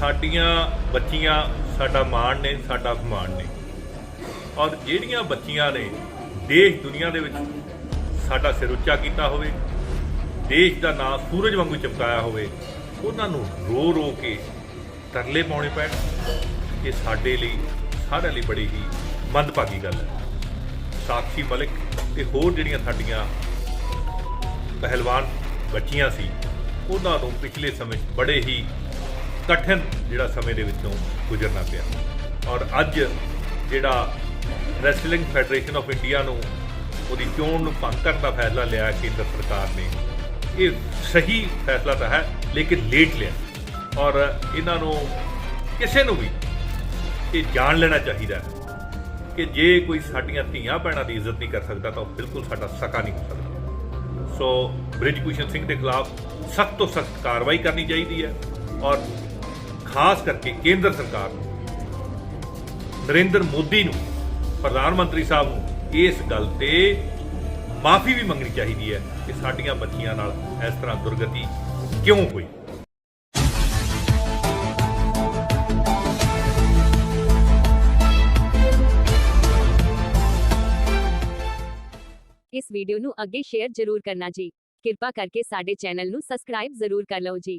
ਸਾਡੀਆਂ ਬੱਚੀਆਂ ਸਾਡਾ ਮਾਣ ਨੇ, ਸਾਡਾ ਅਪਮਾਨ ਨੇ। ਔਰ ਜਿਹੜੀਆਂ ਬੱਚੀਆਂ ਨੇ ਦੇਸ਼ ਦੁਨੀਆ ਦੇ ਵਿੱਚ ਸਾਡਾ ਸਿਰ ਉੱਚਾ ਕੀਤਾ ਹੋਵੇ, ਦੇਸ਼ ਦਾ ਨਾਂ ਸੂਰਜ ਵਾਂਗੂ ਚਮਕਾਇਆ ਹੋਵੇ, ਉਹਨਾਂ ਨੂੰ ਰੋ ਰੋ ਕੇ ਤਰਲੇ ਪਾਉਣੇ ਪੈਣ। ਇਹ ਸਾਡੇ ਲਈ, ਸਾਰਿਆਂ ਲਈ ਬੜੀ ਹੀ ਮੰਦਭਾਗੀ ਗੱਲ ਹੈ। ਸਾਕਸ਼ੀ ਮਲਿਕ ਤੇ ਹੋਰ ਜਿਹੜੀਆਂ ਸਾਡੀਆਂ ਪਹਿਲਵਾਨ ਬੱਚੀਆਂ ਸੀ, ਉਹਨਾਂ ਨੂੰ ਪਿਛਲੇ ਸਮੇਂ 'ਚ ਬੜੇ ਹੀ ਕਠਿਨ ਜਿਹੜਾ ਸਮੇਂ ਦੇ ਵਿੱਚੋਂ ਗੁਜ਼ਰਨਾ ਪਿਆ। ਔਰ ਅੱਜ ਜਿਹੜਾ ਰੈਸਲਿੰਗ ਫੈਡਰੇਸ਼ਨ ਆਫ ਇੰਡੀਆ ਨੂੰ ਉਹਦੀ ਚੋਣ ਨੂੰ ਭੰਗ ਕਰਨ ਦਾ ਫੈਸਲਾ ਲਿਆ ਕੇਂਦਰ ਸਰਕਾਰ ਨੇ, ਇਹ ਸਹੀ ਫੈਸਲਾ ਤਾਂ ਹੈ, ਲੇਕਿਨ ਲੇਟ ਲਿਆ। ਔਰ ਇਹਨਾਂ ਨੂੰ ਕਿਸੇ ਨੂੰ ਵੀ ਇਹ ਜਾਣ ਲੈਣਾ ਚਾਹੀਦਾ ਕਿ ਜੇ ਕੋਈ ਸਾਡੀਆਂ ਧੀਆਂ ਭੈਣਾਂ ਦੀ ਇੱਜ਼ਤ ਨਹੀਂ ਕਰ ਸਕਦਾ ਤਾਂ ਉਹ ਬਿਲਕੁਲ ਸਾਡਾ ਸਕਾ ਨਹੀਂ ਹੋ ਸਕਦਾ। ਸੋ ਬ੍ਰਿਜਭੂਸ਼ਣ ਸਿੰਘ ਦੇ ਖਿਲਾਫ ਸਖਤ ਤੋਂ ਸਖਤ ਕਾਰਵਾਈ ਕਰਨੀ ਚਾਹੀਦੀ ਹੈ ਔਰ ਖਾਸ ਕਰਕੇ ਕੇਂਦਰ ਸਰਕਾਰ ਨੂੰ, ਨਰਿੰਦਰ ਮੋਦੀ ਨੂੰ, ਪ੍ਰਧਾਨ ਮੰਤਰੀ ਸਾਹਿਬ ਨੂੰ ਇਸ ਗੱਲ ਤੇ ਮਾਫੀ ਵੀ ਮੰਗਣੀ ਚਾਹੀਦੀ ਹੈ ਕਿ ਸਾਡੀਆਂ ਬੱਚੀਆਂ ਨਾਲ ਇਸ ਤਰ੍ਹਾਂ ਦੁਰਗਤੀ ਕਿਉਂ ਹੋਈ। ਇਸ ਵੀਡੀਓ ਨੂੰ ਅੱਗੇ ਸ਼ੇਅਰ ਜ਼ਰੂਰ ਕਰਨਾ ਜੀ। ਕਿਰਪਾ ਕਰਕੇ ਸਾਡੇ ਚੈਨਲ ਨੂੰ ਸਬਸਕ੍ਰਾਈਬ ਜ਼ਰੂਰ ਕਰ ਲਓ ਜੀ।